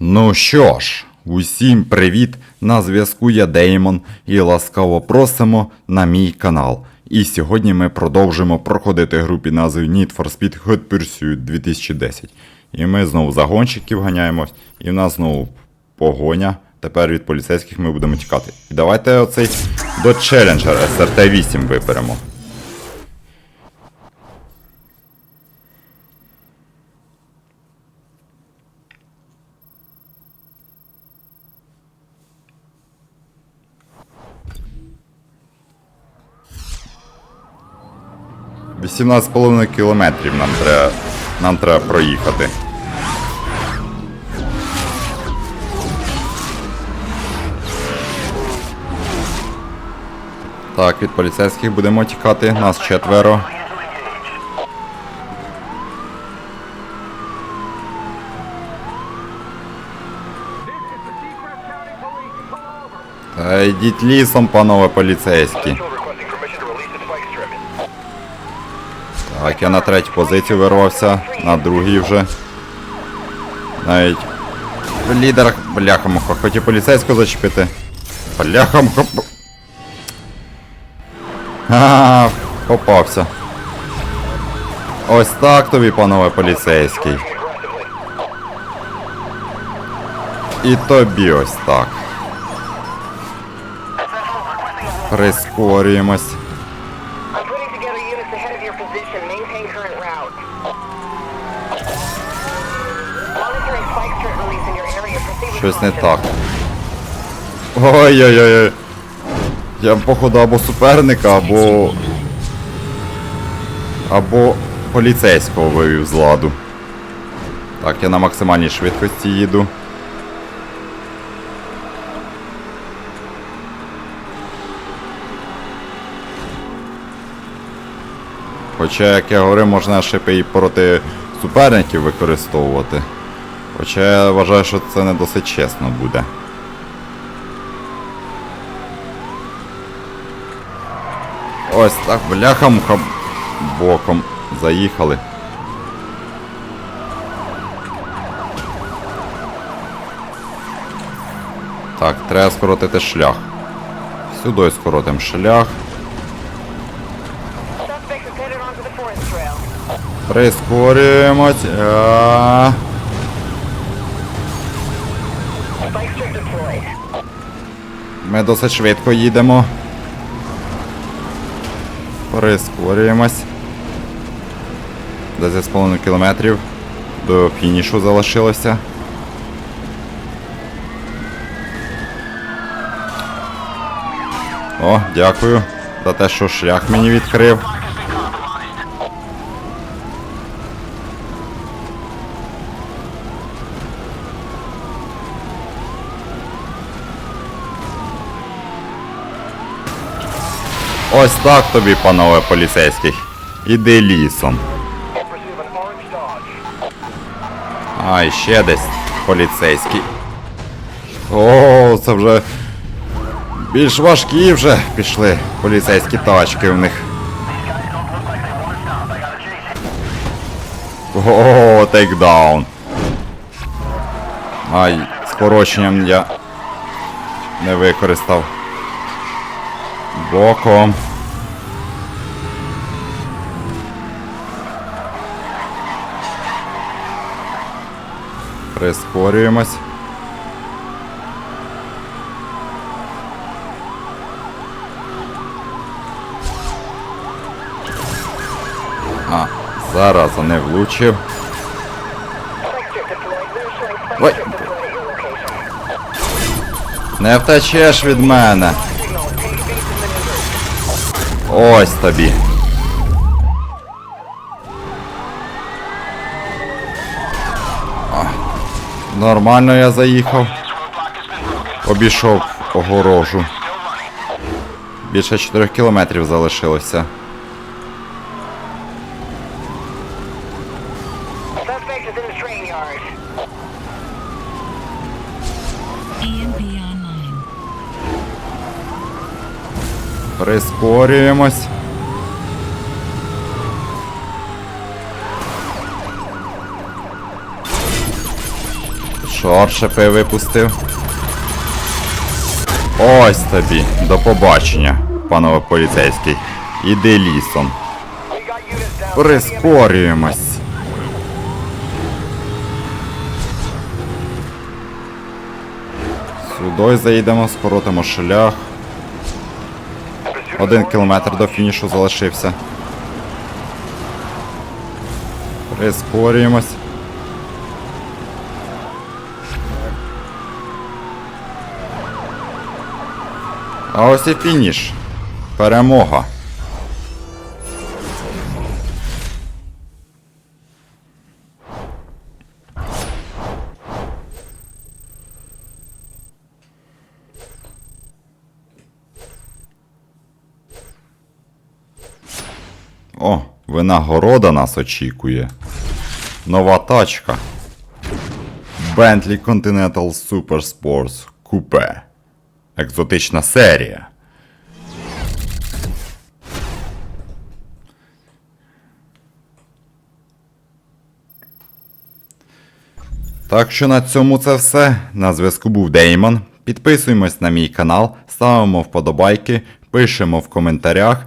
Ну що ж, усім привіт! На зв'язку я Деймон і ласкаво просимо на мій канал. І сьогодні ми продовжимо проходити гру під Need for Speed Hot Pursuit 2010. І ми знову загонщиків ганяємось, і в нас знову погоня. Тепер від поліцейських ми будемо тікати. І давайте оцей до Challenger SRT-8 виберемо. — 18,5 кілометрів нам треба, нам треба проїхати. Так, від поліцейських будемо тікати, нас четверо. Та йдіть лісом, панове поліцейські. Requesting permission to release the spike strip. Так, я на третю позицію вирвався, на другій вже. Навіть в лідерах бляха-муха, хотів поліцейського зачепити. Бляха-муха. Ха, попався. Ось так тобі, панове поліцейський. І тобі ось так. Прискорюємось. Position. Maintain current route. Monitoring spike strip release in your area. Щось не так. Ой-ой-ой. Я походу або суперника, або. Або поліцейського вивів з ладу. Так, я на максимальній швидкості їду. Хоча, як я говорив, можна шипи і проти суперників використовувати. Хоча я вважаю, що це не досить чесно буде. Ось так, бляха-муха боком заїхали. Так, треба скоротити шлях. Сюди скоротимо шлях. Прискорюємось. А, strip. Ми досить швидко їдемо. Прискорюємось. 10,5 кілометрів до фінішу залишилося. О, дякую за те, що шлях мені відкрив. Ось так тобі, панове поліцейський. Іди лісом. А, ще десь поліцейський. О, це вже більш важкі вже пішли поліцейські тачки в них. О, тейкдаун. Ай, скороченням я не використав. Боком. Прискорюємось. А, зараза не влучив. Ой. Не втечеш від мене. Ось тобі. Нормально я заїхав. Обійшов огорожу. Більше 4 кілометрів залишилося. Suspect Прискорюємось. Шоршепи випустив. Ось тобі. До побачення, панове поліцейський. Іди лісом. Прискорюємось. Сюди заїдемо, скоротимо шлях. Один кілометр до фінішу залишився. Прискорюємось. А ось і фініш. Перемога. Винагорода нас очікує. Нова тачка. Bentley Continental Super Sports Coupe. Екзотична серія. Так що на цьому це все. На зв'язку був Деймон. Підписуємось на мій канал, ставимо вподобайки, пишемо в коментарях.